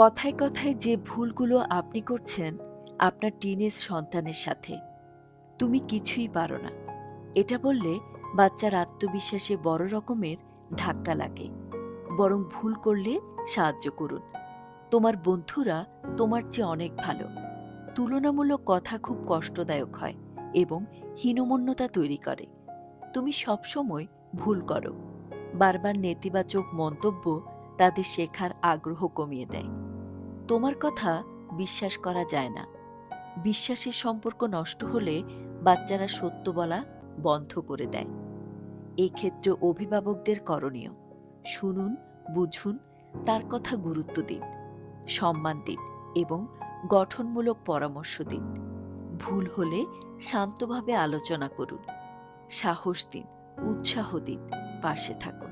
কথায় কথায় যে ভুলগুলো আপনি করছেন আপনার টিনেজ সন্তানের সাথে, তুমি কিছুই পারো না। এটা বললে বাচ্চার আত্মবিশ্বাসে বড় রকমের ধাক্কা লাগে। বরং ভুল করলে সাহায্য করুন। তোমার বন্ধুরা তোমার চেয়ে অনেক ভালো। তুলনামূলক কথা খুব কষ্টদায়ক হয় এবং হীনমন্যতা তৈরি করে। তুমি সবসময় ভুল করো। বারবার নেতিবাচক মন্তব্য তাদের শেখার আগ্রহ কমিয়ে দেয়। তোমার কথা বিশ্বাস করা যায় না। বিশ্বাসের সম্পর্ক নষ্ট হলে বাচ্চারা সত্য বলা বন্ধ করে দেয়। এই ক্ষেত্রে অভিভাবকদের করণীয়, শুনুন, বুঝুন, তার কথা গুরুত্ব দিন, সম্মান দিন এবং গঠনমূলক পরামর্শ দিন। ভুল হলে শান্তভাবে আলোচনা করুন, সাহস দিন, উৎসাহ দিন, পাশে থাকুন।